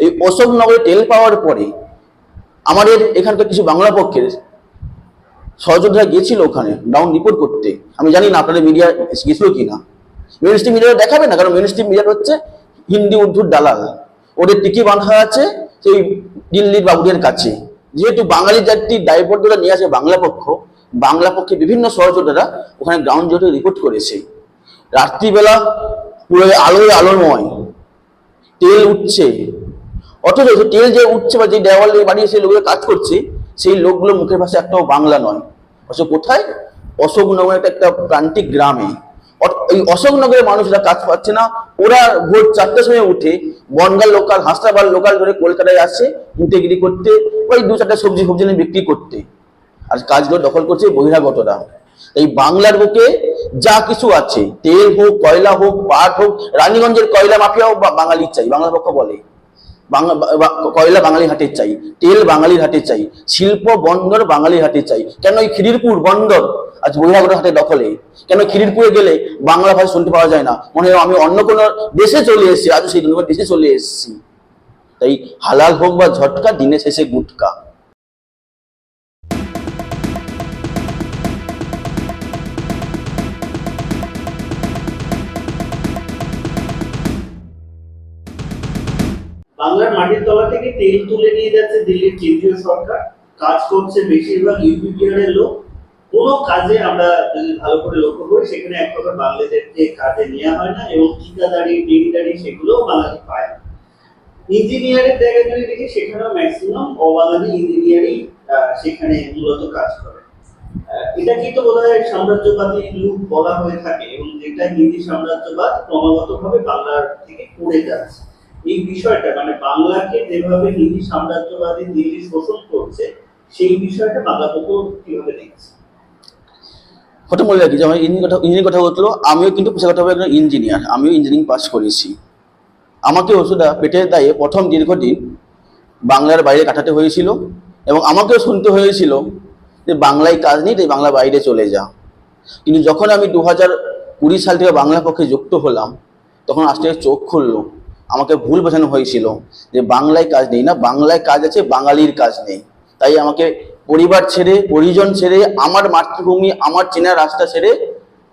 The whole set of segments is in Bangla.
এই অশোকনগরে তেল পাওয়ার পরে আমাদের এখানকার কিছু বাংলা পক্ষের সহযোদ্ধারা গিয়েছিল ওখানে ডাউন রিপোর্ট করতে। আমি জানি না আপনাদের মিডিয়া গেছিল কি না মিনিস্ট্রি মিডিয়া দেখাবে না, কারণ মিনিস্ট্রি মিডিয়া হচ্ছে হিন্দি, উর্দুর দালাল। ওদের টিকি বাঁধা আছে সেই দিল্লির বাবুদের কাছে। যেহেতু বাঙালি জাতির দায়বদ্ধতা নিয়ে আসে বাংলা পক্ষ, বাংলা পক্ষে বিভিন্ন সহযোদ্ধারা ওখানে গ্রাউন্ড জোটে রিপোর্ট করেছে। রাত্রিবেলা পুরো আলোয় আলোময়, তেল উঠছে। অথচ যে তেল যে উঠছে বা যে দেওয়াল বানিয়ে সেই লোকগুলো কাজ করছে, সেই লোকগুলো মুখের ভাষা একটাও বাংলা নয়। অথচ কোথায়? অশোকনগর একটা একটা প্রান্তিক গ্রামে। এই অশোকনগরের মানুষরা কাজ পাচ্ছে না। ওরা ভোর চারটার সময় উঠে বনগাঁ লোকাল হাসনাবাদ লোকাল ধরে কলকাতায় আসছে মুটেগিরি করতে ওই দু চারটা সবজি ফবজি নিয়ে বিক্রি করতে। আর কাজগুলো দখল করছে বহিরাগতরা। এই বাংলার বুকে যা কিছু আছে, তেল হোক, কয়লা হোক, পাট হোক, রানীগঞ্জের কয়লা মাফিয়াও বাঙালির চাই বাংলা পক্ষ বলে। কয়লা বাঙালির হাটে চাই, তেল বাঙালির হাটে চাই, শিল্প বন্দর বাঙালির হাটে চাই। কেন এই খিরিরপুর বন্দর আজ বহিরাগত হাটে দখলে? কেন খিরিরপুরে গেলে বাংলা ভাষা শুনতে পাওয়া যায় না? মনে হয় আমি অন্য কোনো দেশে চলে এসেছি আজ সেই দেশে চলে এসেছি। তাই হালাল হোক বা ঝটকা, দিনে শেষে গুটকা। বাংলার মাটির তলা থেকে তেল তুলে নিয়ে যাচ্ছে দিল্লির কেন্দ্রীয় সরকার। কাজ করছে বেশিরভাগ ইউপি বিহারের লোক। কোনো কাজে আমরা যদি ভালো করে লক্ষ্য করি, সেখানে এক প্রকার বাংলাদেশকে কাজে নেওয়া হয় না এবং ঠিকাদারি ডিগিদারি সেগুলোও বাঙালি পায় না। ইঞ্জিনিয়ারের জায়গা যদি দেখি, সেখানেও ম্যাক্সিমাম অবাঙালি ইঞ্জিনিয়ারই সেখানে মূলত কাজ করে। এটা কিন্তু বোধ হয় সাম্রাজ্যবাদী লুক বলা হয়ে থাকে এবং যেটা হিন্দি সাম্রাজ্যবাদ ক্রমাগতভাবে বাংলার থেকে পড়ে যাচ্ছে। এই বিষয়টা মানে বাংলাকে যেভাবে হিন্দি সাম্রাজ্যবাদী দিল্লি শোষণ করছে, সেই বিষয়টা বাংলা পক্ষ কীভাবে দেখছে? কথা বলে রাখি যে আমার ইঞ্জিন কথা, ইঞ্জিনিয়ারিং কথা বলল আমিও কিন্তু পেশাগতভাবে একজন ইঞ্জিনিয়ার, আমিও ইঞ্জিনিয়ারিং পাস করেছি। আমাকে ওষুধা পেটের দায়ে প্রথম দীর্ঘদিন বাংলার বাইরে কাটাতে হয়েছিল এবং আমাকেও শুনতে হয়েছিল যে বাংলায় কাজ নেই, তাই বাংলা বাইরে চলে যা। কিন্তু যখন আমি দু হাজার কুড়ি সাল থেকে বাংলা পক্ষে যুক্ত হলাম, তখন আস্তে চোখ খুললো। আমাকে ভুল বোঝানো হয়েছিল যে বাংলায় কাজ নেই। না, বাংলায় কাজ আছে, বাঙালির কাজ নেই। তাই আমাকে পরিবার ছেড়ে, পরিজন ছেড়ে, আমার মাতৃভূমি, আমার চেনা রাস্তা ছেড়ে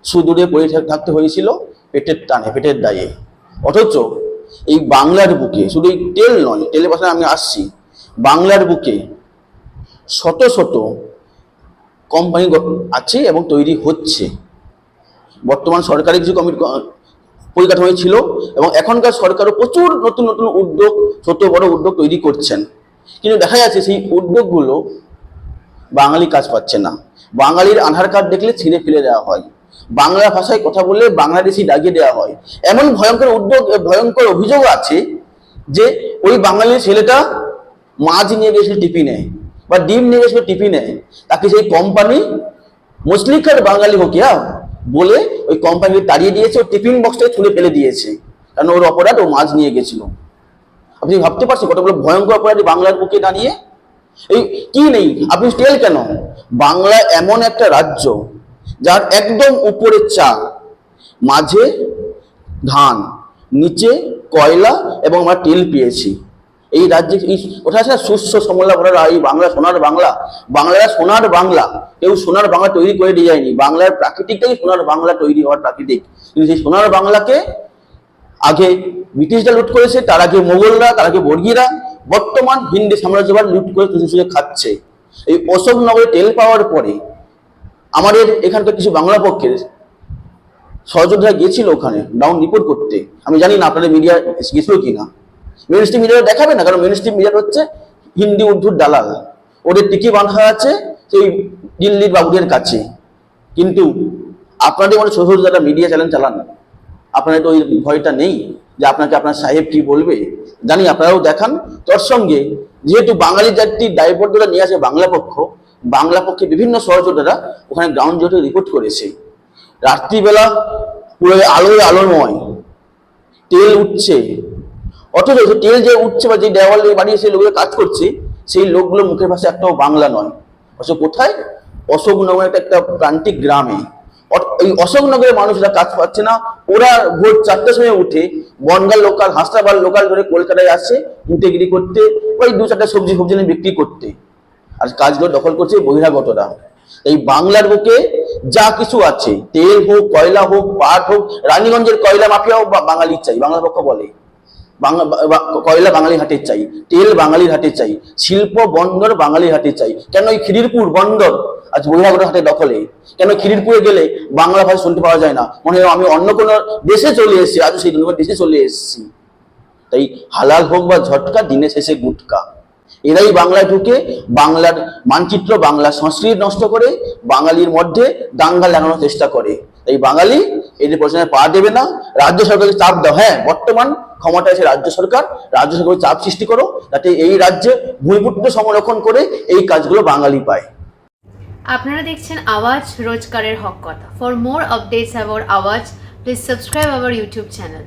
সুদূরে পড়ে থাকতে হয়েছিল পেটের টানে, পেটের দায়ে। অথচ এই বাংলার বুকে, শুধু এই তেল নয়, তেলের পাশে আমি আসছি, বাংলার বুকে শত শত কোম্পানি আছে এবং তৈরি হচ্ছে। বর্তমান সরকারি কিছু কমিটি পরিকাঠামো ছিল এবং এখনকার সরকারও প্রচুর নতুন নতুন উদ্যোগ, ছোট বড় উদ্যোগ তৈরি করছেন। কিন্তু দেখা যাচ্ছে সেই উদ্যোগগুলো বাঙালি কাজ পাচ্ছে না। বাঙালির আধার কার্ড দেখলে ছিঁড়ে ফেলে দেওয়া হয়। বাংলা ভাষায় কথা বললে বাংলাদেশি দাগিয়ে দেওয়া হয়। এমন ভয়ঙ্কর উদ্যোগ, ভয়ঙ্কর অভিযোগ আছে যে ওই বাঙালির ছেলেটা মাছ নিয়ে গেছিল টিফিনে বা ডিম নিয়ে গেছিল টিফিনে তাকে সেই কোম্পানি মুসলিখার বাঙালি হোক হোকিয়া বলে ওই কোম্পানিকে তাড়িয়ে দিয়েছে, ও টিফিন বক্সটাকে তুলে ফেলে দিয়েছে। কারণ ওর অপরাধ, ও মাছ নিয়ে গেছিল। আপনি ভাবতে পারছেন কতগুলো ভয়ঙ্কর অপরাধী বাংলার বুকে দাঁড়িয়ে? এই কি নেই? আপনি তেল কেন? বাংলা এমন একটা রাজ্য যার একদম উপরে চা মাঝে ধান, নিচে কয়লা এবং আমরা তেল পেয়েছি। এই রাজ্যে ওটা আছে শস্য সমলা ভরা এই বাংলা সোনার বাংলা বাংলারা সোনার বাংলা, কেউ সোনার বাংলা তৈরি করে দিয়ে যায়নি বাংলার প্রাকৃতিকটাই সোনার বাংলা তৈরি হওয়ার প্রাকৃতিক। কিন্তু সেই সোনার বাংলাকে আগে ব্রিটিশরা লুট করেছে, তার আগে মোগলরা, তার আগে বর্গীরা, বর্তমান হিন্দি সাম্রাজ্যবাদ লুট করে সুযোগ খাচ্ছে। এই অশোকনগরে তেল পাওয়ার পরে আমাদের এখানকার কিছু বাংলা পক্ষের সহযোদ্ধারা গিয়েছিল ওখানে ডাউন রিপোর্ট করতে। আমি জানি না আপনাদের মিডিয়া গেছিল কি না মিনিস্ট্রি মিডিয়া দেখাবে না, কারণ মিনিস্ট্রি মিডিয়া হচ্ছে হিন্দি, উর্দুর দালাল। ওদের টিকি বাঁধা আছে সেই দিল্লির বাবুদের কাছে। কিন্তু আপনাদের মানে ছোট ছোট যারা মিডিয়া চ্যানেল চালান, আপনাদের তো ওই ভয়টা নেই যে আপনাকে আপনার সাহেব কি বলবে? জানি আপনারাও দেখান। তোর সঙ্গে যেহেতু বাঙালি জাতির দায়বদ্ধতা নিয়ে আসে বাংলা পক্ষ, বাংলা পক্ষে বিভিন্ন সহযোদ্ধারা ওখানে গ্রাউন্ড জোটে রিপোর্ট করেছে। রাত্রিবেলা পুরো আলোয় আলোময়, তেল উঠছে। অথচ যে তেল যে উঠছে বা যে দেওয়াল বানিয়ে সেই লোকগুলো কাজ করছে, সেই লোকগুলো মুখের ভাষা একটাও বাংলা নয়। অথচ কোথায়? অশোকনগর একটা একটা প্রান্তিক গ্রামে। এই অশোকনগরের মানুষরা কাজ পাচ্ছে না। ওরা ভোর চারটার সময় উঠে বনগাঁ লোকাল হাসনাবাদ লোকাল ধরে কলকাতায় আসছে মুটেগিরি করতে ওই দু চারটা সবজি নিয়ে বিক্রি করতে। আর কাজগুলো দখল করছে বহিরাগতরা। এই বাংলার বুকে যা কিছু আছে, তেল হোক, কয়লা হোক, পাট হোক, রানীগঞ্জের কয়লা মাফিয়াও বা- বাঙালির চাই বাংলা পক্ষ বলে। কয়লা বাঙালির হাটে চাই, তেল বাঙালির হাটে চাই, শিল্প বন্দর বাঙালির হাটে চাই। কেন এই খিদিরপুর বন্দর আজ বহিরাগত হাটে দখলে? কেন খিদিরপুরে গেলে বাংলা ভাষা শুনতে পাওয়া যায় না? মনে হয় আমি অন্য কোনো দেশে চলে এসেছি, আজও সেই দেশে চলে এসেছি। তাই হালাল হোক বা ঝটকা, দিনে শেষে গুটকা। এরাই বাংলায় ঢুকে বাংলার মানচিত্র বাংলা সংস্কৃতি নষ্ট করে, বাঙালির মধ্যে দাঙ্গা লাগানোর চেষ্টা করে। তাই বাঙালি এদের প্রশ্নে পা দেবে না, রাজ্য সরকারকে চাপ দাও। হ্যাঁ বর্তমান ক্ষমতা আছে রাজ্য সরকার, রাজ্য সরকারের চাপ সৃষ্টি করো, যাতে এই রাজ্যে ভূমিপুত্র সংরক্ষণ করে এই কাজগুলো বাঙালি পায়। আপনারা দেখছেন আওয়াজ রোজকারের হক কথা। For more updates about Awaaz please subscribe our YouTube channel